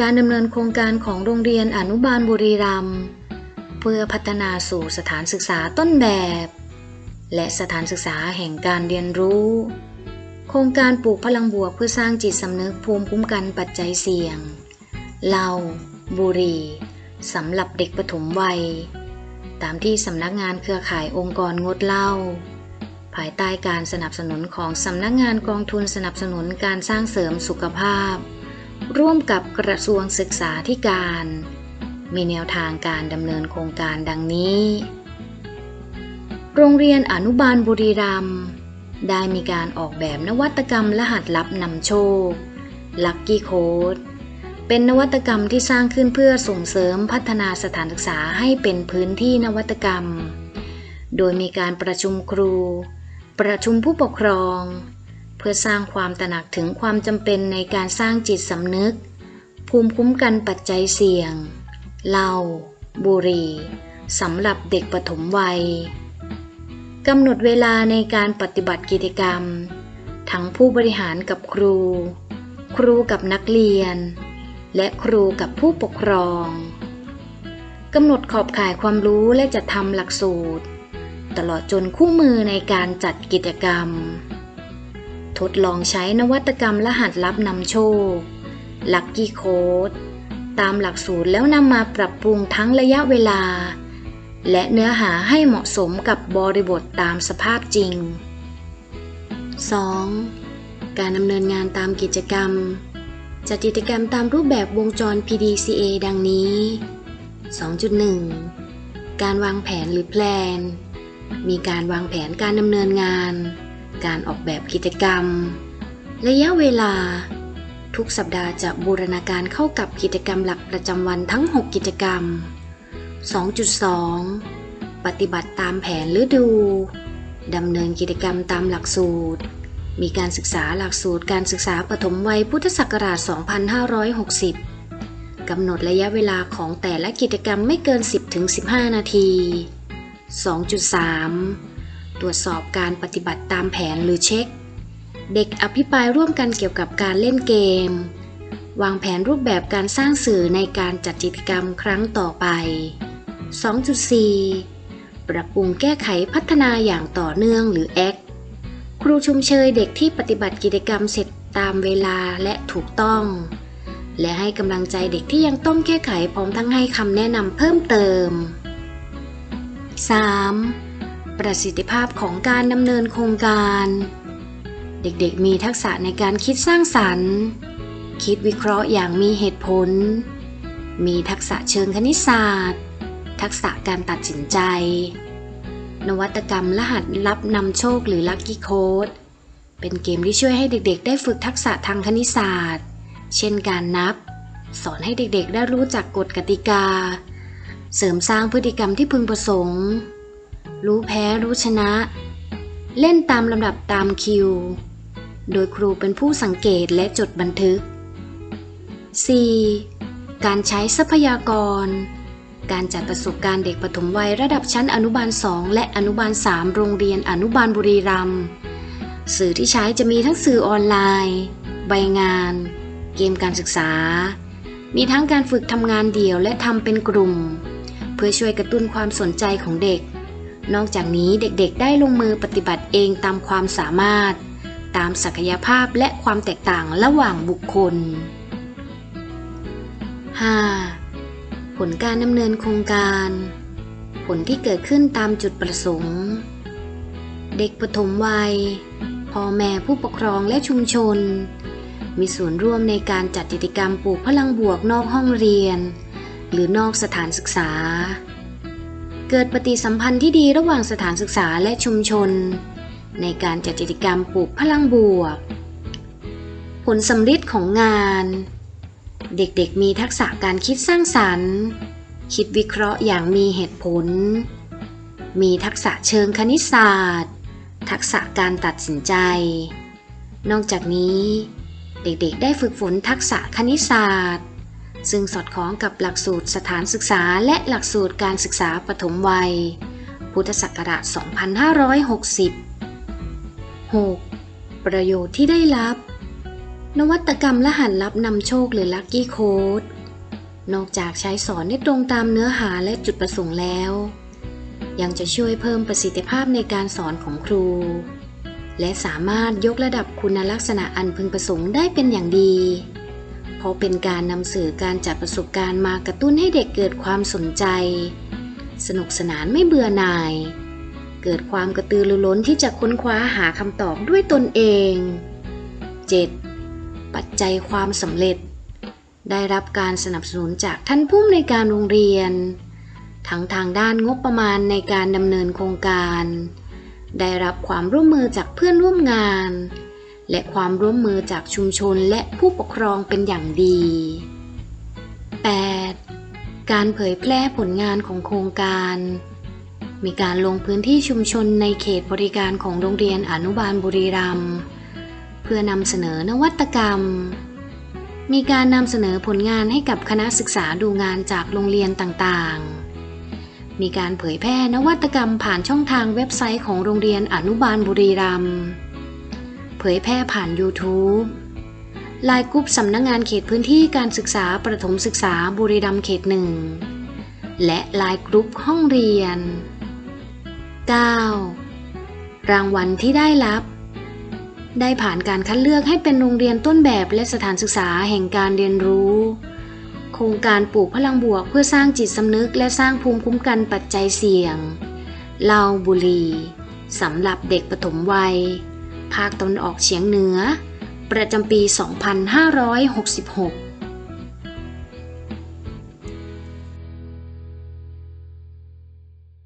การดำเนินโครงการของโรงเรียนอนุบาลบุรีรัมย์เพื่อพัฒนาสู่สถานศึกษาต้นแบบ และสถานศึกษาแห่งการเรียนรู้ โครงการปลูกพลังบวกเพื่อสร้างจิตสำนึกภูมิคุ้มกันปัจจัยเสี่ยงเหล้าบุหรี่สำหรับเด็กปฐมวัย ตามที่สำนักงานเครือข่ายองค์กรงดเหล้าภายใต้การสนับสนุนของสำนักงานกองทุนสนับสนุนการสร้างเสริมสุขภาพ ร่วมกับกระทรวงศึกษาธิการ มีแนวทางการดำเนินโครงการดังนี้ โรงเรียนอนุบาลบุรีรัมย์ได้มีการออกแบบนวัตกรรมรหัสลับนำโชค Lucky Code เป็นนวัตกรรมที่สร้างขึ้นเพื่อส่งเสริมพัฒนาสถานศึกษาให้เป็นพื้นที่นวัตกรรม โดยมีการประชุมครู ประชุมผู้ปกครอง เพื่อสร้างความตระหนักถึงความจำเป็นในการสร้างจิตสำนึก ภูมิคุ้มกันปัจจัยเสี่ยงเหล้าบุหรี่สำหรับเด็กปฐมวัยกำหนดเวลาในการปฏิบัติกิจกรรม ทั้งผู้บริหารกับครู ครูกับนักเรียน และครูกับผู้ปกครองกำหนดขอบข่ายความรู้และจัดทำหลักสูตร ตลอดจนคู่มือในการจัดกิจกรรม ทดลองใช้นวัตกรรมรหัสลับนำโชค Lucky Code ตามหลักสูตรแล้วนำมาปรับปรุงทั้งระยะเวลา และเนื้อหาให้เหมาะสมกับบริบทตามสภาพจริง 2. การดำเนินงานตามกิจกรรม จัดกิจกรรมตามรูปแบบวงจร PDCA ดังนี้ 2.1 การวางแผนหรือแพลน มีการวางแผนการดำเนินงาน การออกแบบกิจกรรม ระยะเวลา ทุกสัปดาห์จะบูรณาการเข้ากับกิจกรรมหลักประจำวันทั้ง 6 กิจกรรม 2.2 ปฏิบัติตามแผนฤดูดำเนินกิจกรรมตามหลักสูตร มีการศึกษาหลักสูตรการศึกษาปฐมวัยพุทธศักราช 2560 กำหนดระยะเวลาของแต่ละกิจกรรมไม่เกิน 10-15 นาที 2.3 ตรวจสอบการปฏิบัติตามแผนหรือเช็ค เด็กอภิปรายร่วมกันเกี่ยวกับการเล่นเกม วางแผนรูปแบบการสร้างสื่อในการจัดกิจกรรมครั้งต่อไป 2.4 ปรับปรุงแก้ไขพัฒนาอย่างต่อเนื่องหรือ ACT ครูชุมเชยเด็กที่ปฏิบัติกิจกรรมเสร็จตามเวลาและถูกต้อง และให้กำลังใจเด็กที่ยังต้องแก้ไขพร้อมทั้งให้คำแนะนำเพิ่มเติม 3. ประสิทธิภาพของการดำเนินโครงการ เด็กๆมีทักษะในการคิดสร้างสรรค์ คิดวิเคราะห์อย่างมีเหตุผล มีทักษะเชิงคณิตศาสตร์ ทักษะการตัดสินใจ นวัตกรรมรหัสลับนำโชคหรือ Lucky Code เป็นเกมที่ช่วยให้เด็กๆ ได้ฝึกทักษะทางคณิตศาสตร์ เช่นการนับ สอนให้เด็กๆ ได้รู้จักกฎกติกา เสริมสร้างพฤติกรรมที่พึงประสงค์ รู้แพ้รู้ชนะ เล่นตามลำดับตามคิว โดยครูเป็นผู้สังเกตและจดบันทึก 4. การใช้ทรัพยากร การจัดประสบการณ์เด็กปฐมวัยระดับชั้นอนุบาล 2 และอนุบาล 3 โรงเรียนอนุบาลบุรีรัมย์สื่อที่ใช้จะมีทั้งสื่อออนไลน์ ใบงาน เกมการศึกษา มีทั้งการฝึกทำงานเดี่ยวและทำเป็นกลุ่ม เพื่อช่วยกระตุ้นความสนใจของเด็ก นอกจากนี้เด็กๆ ได้ลงมือปฏิบัติเองตามความสามารถ ตามศักยภาพและความแตกต่างระหว่างบุคคล 5. ผลการดำเนินโครงการ ผลที่เกิดขึ้นตามจุดประสงค์ เด็กปฐมวัยพ่อแม่ผู้ปกครองและชุมชน มีส่วนร่วมในการจัดกิจกรรมปลูกพลังบวกนอกห้องเรียน หรือนอกสถานศึกษา เกิดปฏิสัมพันธ์ที่ดีระหว่างสถานศึกษาและชุมชน ในการจัดกิจกรรมปลูกพลังบวก ผลสำฤทธิ์ของงาน เด็กๆมีทักษะการคิดสร้างสรรค์ คิดวิเคราะห์อย่างมีเหตุผล มีทักษะเชิงคณิตศาสตร์ ทักษะการตัดสินใจ นอกจากนี้ เด็กๆ ได้ฝึกฝนทักษะคณิตศาสตร์ ซึ่งสอดคล้องกับหลักสูตรสถานศึกษาและหลักสูตรการศึกษาปฐมวัย พุทธศักราช 2560 6. ประโยชน์ที่ได้รับ นวัตกรรมรหัสลับนำโชคหรือ Lucky Code นอกจากใช้สอนได้ตรงตามเนื้อหาและจุดประสงค์แล้ว ยังจะช่วยเพิ่มประสิทธิภาพในการสอนของครู และสามารถยกระดับคุณลักษณะอันพึงประสงค์ได้เป็นอย่างดี เพราะเป็นการนำสื่อการจัดประสบการณ์มากระตุ้นให้เด็กเกิดความสนใจ สนุกสนานไม่เบื่อหน่าย เกิดความกระตือรือร้นที่จะค้นคว้าหาคำตอบด้วยตนเอง 7. ปัจจัยความสำเร็จ ได้รับการสนับสนุนจากท่านผู้อำนวยการโรงเรียน ทั้งทางด้านงบประมาณในการดำเนินโครงการ ได้รับความร่วมมือจากเพื่อนร่วมงาน และความร่วมมือจากชุมชนและผู้ปกครองเป็นอย่างดี 8. การเผยแพร่ผลงานของโครงการ มีการลงพื้นที่ชุมชนในเขตบริการของโรงเรียนอนุบาลบุรีรัมย์เพื่อนำเสนอนวัตกรรม มีการนำเสนอผลงานให้กับคณะศึกษาดูงานจากโรงเรียนต่างๆมีการเผยแพร่นวัตกรรมผ่านช่องทางเว็บไซต์ของโรงเรียนอนุบาลบุรีรัมย์ เผยแพร่ผ่าน YouTube ไลน์กรุ๊ปสำนักงงานเขตพื้นที่การศึกษาประถมศึกษาบุรีรัมย์เขตหนึ่งและไลน์กรุ๊ปห้องเรียน 9. รางวัลที่ได้รับ ได้ผ่านการคัดเลือกให้เป็นโรงเรียนต้นแบบและสถานศึกษาแห่งการเรียนรู้ โครงการปลูกพลังบวกเพื่อสร้างจิตสำนึกและสร้างภูมิคุ้มกันปัจจัยเสี่ยงเหลาบุรีสำหรับเด็กปฐมวัย ภาคตะวันออกเฉียงเหนือ ประจำปี 2566